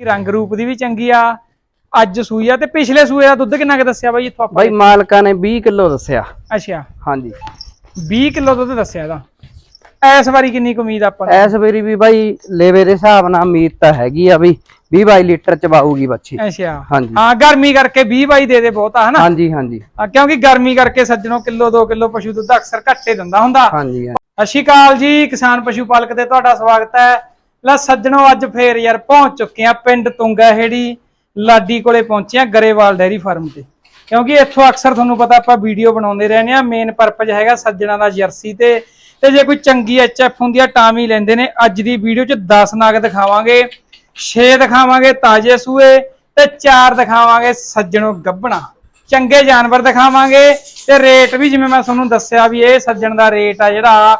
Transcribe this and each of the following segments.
ਰੰਗ ਰੂਪ ਦੀ ਵੀ ਚੰਗੀ ਆ। ਅੱਜ ਸੂਈ ਆ ਤੇ ਪਿਛਲੇ ਸੂਏ ਦਾ ਦੁੱਧ ਕਿੰਨਾ ਕੁ ਦੱਸਿਆ ਬਾਈ ਇੱਥੋਂ ਆਪਾਂ ਬਾਈ ਮਾਲਕਾਂ ਨੇ 20 ਕਿਲੋ ਦੱਸਿਆ। ਅੱਛਾ। ਹਾਂਜੀ। 20 ਕਿਲੋ ਦੁੱਧ ਦੱਸਿਆ ਇਹਦਾ। ਇਸ ਵਾਰੀ ਕਿੰਨੀ ਕੁ ਉਮੀਦ ਆਪਾਂ ਨੂੰ? ਐਸ ਵੇਰੀ ਵੀ ਬਾਈ ਲੇਵੇ ਦੇ ਹਿਸਾਬ ਨਾਲ ਉਮੀਦ ਤਾਂ ਹੈਗੀ ਆ ਵੀ 20 22 ਲੀਟਰ ਚ ਬਾਊਗੀ ਬੱਚੀ। ਅੱਛਾ। ਹਾਂਜੀ। ਹਾਂ ਗਰਮੀ ਕਰਕੇ 20 ਬਾਈ ਦੇ ਦੇ ਬਹੁਤਾ ਹਨਾ? ਹਾਂਜੀ ਹਾਂਜੀ। ਹਾਂ, ਕਿਉਂਕਿ ਗਰਮੀ ਕਰਕੇ ਸੱਜਣੋ ਕਿਲੋ 2 ਕਿਲੋ ਪਸ਼ੂ ਦੁੱਧ ਅਕਸਰ ਘੱਟੇ ਦਿੰਦਾ ਹੁੰਦਾ। ਹਾਂਜੀ ਹਾਂਜੀ। ਸਤਿ ਸ਼੍ਰੀ ਅਕਾਲ ਜੀ ਕਿਸਾਨ ਪਸ਼ੂ ਪਾਲਕ ਤੇ ਤੁਹਾਡਾ ਸਵਾਗਤ ਹੈ। ਲੈ ਸੱਜਣੋ, ਅੱਜ ਫੇਰ ਯਾਰ ਪਹੁੰਚ ਚੁੱਕੇ ਆ ਪਿੰਡ ਤੁੰਗਾ ਹੇੜੀ ਲਾਡੀ ਕੋਲੇ ਪਹੁੰਚੇ ਆ ਗਰੇਵਾਲ ਡੈਰੀ ਫਾਰਮ ਤੇ। ਕਿਉਂਕਿ ਇੱਥੋਂ ਅਕਸਰ ਤੁਹਾਨੂੰ ਪਤਾ ਆਪਾਂ ਵੀਡੀਓ ਬਣਾਉਂਦੇ ਰਹਿੰਦੇ ਆ ਮੇਨ ਪਰਪਸ ਹੈਗਾ ਸੱਜਣਾ ਦਾ ਜਰਸੀ ਤੇ। ਤੇ ਜੇ ਕੋਈ ਚੰਗੀ ਐਚਐਫ ਹੁੰਦੀ ਆ, ਤਾਂ ਵੀ ਲੈਂਦੇ ਨੇ। ਅੱਜ ਦੀ ਵੀਡੀਓ 'ਚ 10 ਨਾਗ ਦਿਖਾਵਾਂਗੇ 6 ਦਿਖਾਵਾਂਗੇ ਤਾਜੇ ਸੂਏ ਤੇ 4 ਦਿਖਾਵਾਂਗੇ ਸੱਜਣੋ ਗੱਬਣਾ। ਚੰਗੇ ਜਾਨਵਰ ਦਿਖਾਵਾਂਗੇ ਤੇ ਰੇਟ ਵੀ ਜਿਵੇਂ ਮੈਂ ਤੁਹਾਨੂੰ ਦੱਸਿਆ ਵੀ ਇਹ ਸੱਜਣ ਦਾ ਰੇਟ ਆ ਜਿਹੜਾ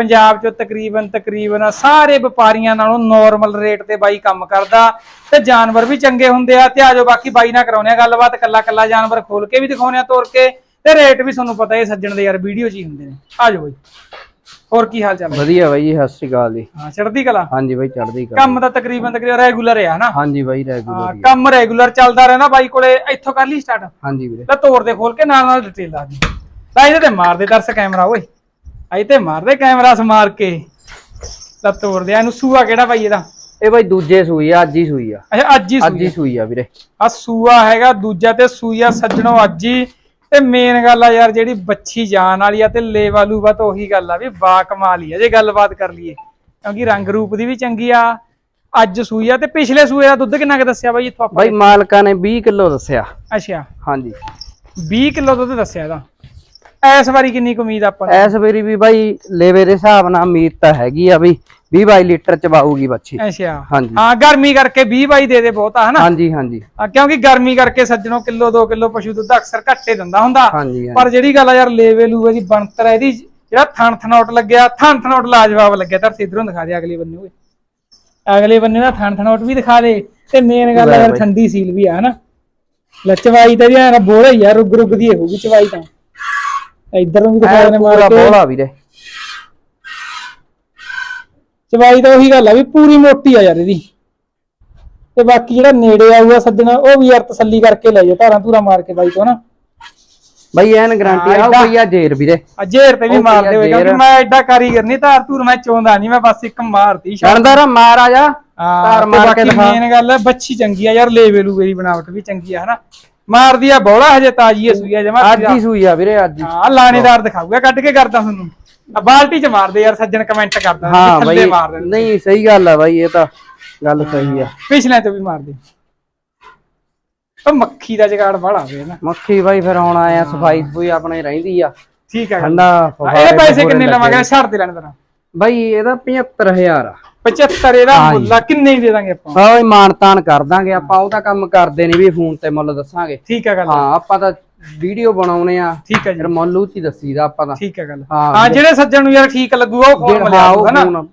ਪੰਜਾਬ 'ਚ ਤਕਰੀਬਨ ਤਕਰੀਬਨ ਸਾਰੇ ਵਪਾਰੀਆਂ ਨਾਲੋਂ ਨਾਰਮਲ ਰੇਟ ਤੇ ਬਾਈ ਕੰਮ ਕਰਦਾ ਤੇ ਜਾਨਵਰ ਵੀ ਚੰਗੇ ਹੁੰਦੇ ਆ ਤੇ ਆਜੋ ਬਾਕੀ ਬਾਈ ਨਾਲ ਕਰਾਉਣੇ ਆ ਗੱਲਬਾਤ ਕੱਲਾ ਕੱਲਾ ਜਾਨਵਰ ਖੋਲ ਕੇ ਵੀ ਦਿਖਾਉਣੇ ਆ ਤੋਰ ਕੇ ਤੇ ਰੇਟ ਵੀ ਤੁਹਾਨੂੰ ਪਤਾ ਇਹ ਸੱਜਣ ਦੇ ਯਾਰ ਵੀਡੀਓ 'ਚ ਹੀ ਹੁੰਦੇ ਨੇ। ਆਜੋ ਬਾਈ। ਹੋਰ ਕੀ ਹਾਲ ਚਾਲ ਹੈ ਵਧੀਆ ਬਾਈ ਜੀ, ਸਤਿ ਸ਼੍ਰੀ ਅਕਾਲ ਜੀ। ਹਾਂ ਚੜ੍ਹਦੀ ਕਲਾ? ਹਾਂਜੀ ਬਾਈ ਚੜ੍ਹਦੀ ਕਲਾ। ਕੰਮ ਤਾਂ ਤਕਰੀਬਨ ਤਕਰੀਬਨ ਰੈਗੂਲਰ ਆ ਹਨਾ? ਹਾਂਜੀ ਬਾਈ ਹਾਂ, ਰੈਗੂਲਰ ਕੰਮ ਰੈਗੂਲਰ ਚੱਲਦਾ ਰਹਿੰਦਾ ਬਾਈ ਕੋਲੇ ਇੱਥੋਂ ਕਰ ਲਈ ਸਟਾਰਟ ਹਾਂਜੀ ਵੀਰੇ। ਲੈ ਤੋੜ ਦੇ ਖੋਲ ਕੇ ਨਾਲ ਨਾਲ ਡਿਟੇਲ ਆ ਗਈ ਲੈ ਇਹਦੇ ਤੇ ਮਾਰ ਦੇ ਦਰਸ ਕੈਮਰਾ ਓਏ। ਆਈ ਤੇ ਮਾਰ ਦੇ ਕੈਮਰਾ ਸਮਾਰ ਕੇ। ਲੈ ਤੋੜ ਦੇ ਇਹਨੂੰ ਸੂਆ ਕਿਹੜਾ ਬਾਈ ਇਹਦਾ? ਇਹ ਬਾਈ ਦੂਜੇ ਸੂਈ ਆ ਅੱਜ ਹੀ ਸੂਈ ਆ। ਅੱਛਾ ਅੱਜ ਹੀ ਅੱਜ ਹੀ ਸੂਈ ਆ ਵੀਰੇ। ਆ ਸੂਆ ਹੈਗਾ ਦੂਜਾ ਤੇ ਸੂਈਆ ਸੱਜਣੋ ਅੱਜ ਹੀ। ਤੇ ਮੇਨ ਗੱਲ ਆ ਯਾਰ ਜਿਹੜੀ ਬੱਚੀ ਜਾਨ ਵਾਲੀ ਆ ਤੇ ਲੇਵਾਲੂ ਵਾ ਤਾਂ ਉਹੀ ਗੱਲ ਆ ਵੀ ਬਾ ਕਮਾਲ ਹੀ ਆ। ਜੇ ਗੱਲਬਾਤ ਕਰ ਲਈਏ ਕਿਉਂਕਿ ਰੰਗ ਰੂਪ ਦੀ ਵੀ ਚੰਗੀ ਆ। ਅੱਜ ਸੂਈ ਆ ਤੇ ਪਿਛਲੇ ਸੂਏ ਦਾ ਦੁੱਧ ਕਿੰਨਾ ਕੁ ਦੱਸਿਆ ਬਾਈ ਇੱਥੋਂ ਆਪਾਂ? ਬਾਈ ਮਾਲਕਾਂ ਨੇ 20 ਕਿਲੋ ਦੱਸਿਆ। ਅੱਛਾ। ਹਾਂਜੀ। 20 ਕਿਲੋ ਦੁੱਧ ਦੱਸਿਆ ਇਹਦਾ। ਇਸ ਵਾਰੀ ਕਿੰਨੀ ਕੁ ਉਮੀਦ ਆਪਾਂ ਨੂੰ? ਐਸ ਵੇਰੀ ਵੀ ਬਾਈ ਲੇਵੇ ਦੇ ਹਿਸਾਬ ਨਾਲ ਉਮੀਦ ਤਾਂ ਹੈਗੀ ਆ ਵੀ 20 22 ਲੀਟਰ ਚ ਬਾਊਗੀ ਬੱਚੀ। ਅੱਛਾ। ਹਾਂਜੀ। ਹਾਂ ਗਰਮੀ ਕਰਕੇ 20 ਬਾਈ ਦੇ ਦੇ ਬਹੁਤਾ ਹਨਾ? ਹਾਂਜੀ ਹਾਂਜੀ। ਕਿਉਂਕਿ ਗਰਮੀ ਕਰਕੇ ਸੱਜਣੋ ਕਿਲੋ 2 ਕਿਲੋ ਪਸ਼ੂ ਦੁੱਧ ਅਕਸਰ ਘੱਟੇ ਦਿੰਦਾ ਹੁੰਦਾ। ਪਰ ਜਿਹੜੀ ਗੱਲ ਆ ਯਾਰ ਲੇਵੇ ਲੂਵੇ ਦੀ ਬਣਤਰ ਹੈ ਇਹਦੀ ਜਿਹੜਾ ਥਣ ਥਣੋਟ ਲੱਗਿਆ ਥਣ ਥਣੋਟ ਲਾਜਵਾਬ ਲੱਗਿਆ। ਤਾਂ ਇਧਰੋਂ ਦਿਖਾ ਦੇ ਅਗਲੇ ਬੰਨੇ ਓਏ। ਅਗਲੇ ਬੰਨੇ ਦਾ ਥਣ ਥਣੋਟ ਵੀ ਦਿਖਾ ਦੇ। ਤੇ ਮੇਨ ਗੱਲ ਆ ਯਾਰ ਠੰਡੀ ਸੀਲ ਵੀ ਆ ਹਨਾ? ਲਚਵਾਈ ਤਾਂ ਯਾਰ ਬੋੜਾ ਹੀ ਆ ਰੁਗ ਰੁਗ ਦੀ ਹੋਊਗੀ ਚਵਾਈ ਤਾਂ। ਇਧਰੋਂ ਵੀ ਦਿਖਾ ਐ ਦੇਣੇ ਪੂਰਾ ਮਾਰ ਕੇ। ਬੋਲਾ ਵੀਰੇ। ਚਵਾਈ ਤਾਂ ਉਹੀ ਗੱਲ ਆ ਵੀ ਪੂਰੀ ਮੋਟੀ ਆ ਯਾਰ ਇਹਦੀ। ਤੇ ਬਾਕੀ ਜਿਹੜਾ ਨੇੜੇ ਆਊਗਾ ਸੱਜਣਾ ਉਹ ਵੀ ਯਾਰ ਤਸੱਲੀ ਕਰਕੇ ਲੈ ਜਾ ਧਾਰਾਂ ਧੂਰਾ ਮਾਰ ਕੇ ਬਾਈ ਤੋਂ ਨਾ ਬਾਈ ਐਨ ਗਾਰੰਟੀ ਆ ਏਡਾ- ਭਈਆ ਜੇਰ ਵੀਰੇ। ਅਜੇਰ ਤੇ ਵੀ ਉਹ ਮਾਰਦੇ ਹੋਏ ਭਈਆ ਕਿਉਂਕਿ ਜੇਰ। ਮੈਂ ਐਡਾ ਕਾਰੀਗਰ ਨਹੀਂ ਧਾਰ ਧੂਰ ਮੈਂ ਚੋਂਦਾ ਨਹੀਂ ਮੈਂ ਬਸ ਇੱਕ ਮਾਰਤੀ ਸ਼ਾਟ ਸ਼ਾਨਦਾਰ ਮਹਾਰਾਜਾ ਹਾਂ ਧਾਰ ਮਾਰ ਕੇ ਬਾਕੀ ਦਿਖਾ। ਮੇਨ ਗੱਲ ਹੈ ਬੱਚੀ ਚੰਗੀ ਆ ਯਾਰ ਲੇਵੇ ਲੂਵੇ ਦੀ ਬਣਾਵਟ ਵੀ ਚੰਗੀ ਆ ਹਨਾ। ਮਾਰਦੀ ਆ ਬੋਲਾ ਹਜੇ ਤਾਜੀ ਹੈ ਸੂਈ ਆ ਜਮਾ ਅੱਜ ਹੀ ਸੂਈ ਆ ਵੀਰੇ ਅੱਜ ਹੀ। ਹਾਂ ਲਾਣੇਦਾਰ ਦਿਖਾਊਗਾ ਕੱਢ ਕੇ ਕਰਦਾ ਤੁਹਾਨੂੰ। ਆ ਬਾਲਟੀ ਚ ਮਾਰਦੇ ਯਾਰ ਸੱਜਣ ਕਮੈਂਟ ਕਰਦਾ ਹਾਂ ਬਾਈ ਨਹੀਂ ਸਹੀ ਗੱਲ ਆ ਬਾਈ ਇਹ ਤਾਂ ਗੱਲ ਸਹੀ ਆ। ਪਿਛਲੇ ਤੋਂ ਵੀ ਮਾਰਦੇ। ਉਹ ਮੱਖੀ ਦਾ ਜਗਾੜ ਬੜਾ ਵੇ ਨਾ। ਮੱਖੀ ਬਾਈ ਫਿਰ ਹੁਣ ਆਇਆ ਸਫ਼ਾਈ ਸਫੂਈ ਆਪਣੇ ਰਹਿੰਦੀ ਆ। ਠੀਕ ਗੱਲ। ਠੰਡਾ ਇਹ ਪੈਸੇ ਕਿੰਨੇ। ਲਵਾਂਗੇ? ਛੱਡ ਦੇ ਲੈਣ ਤੇਰਾ। ਬਾਈ ਇਹਦਾ 75000 ਆ। 75 ਇਹਦਾ ਹਾਂ ਜੀ। ਮੁੱਲ ਆ ਕਿੰਨੇ ਹੀ ਦੇ ਦਾਂਗੇ ਆਪਾਂ? ਹਾਂ ਓਏ ਮਾਨਤਾਨ ਕਰ ਦਾਂਗੇ ਆਪਾਂ ਉਹ ਤਾਂ ਕੰਮ ਕਰਦੇ ਨਹੀਂ ਵੀ ਫੋਨ ਤੇ ਮੁੱਲ ਦੱਸਾਂਗੇ। ਠੀਕ ਹੈ ਗੱਲ। ਹਾਂ ਆਪਾਂ ਤਾਂ ਵੀਡੀਓ ਬਣਾਉਣੇ ਆ ਠੀਕ ਹੈ ਜੀ। ਫਿਰ ਮੁੱਲ ਉੱਚ ਹੀ ਦੱਸੀਦਾ ਆਪਾਂ ਤਾਂ। ਠੀਕ ਹੈ ਗੱਲ। ਹਾਂ, ਹਾਂ ਜਿਹੜੇ ਸੱਜਣ ਨੂੰ ਯਾਰ ਠੀਕ ਲੱਗੂਗਾ ਉਹ ਫੋਨ ਜਿਹੜਾ ਮਿਲਿਆ ਹਾਂ ਉਹ ਹੋਊਗਾ ਨਾ ਫੋਨ।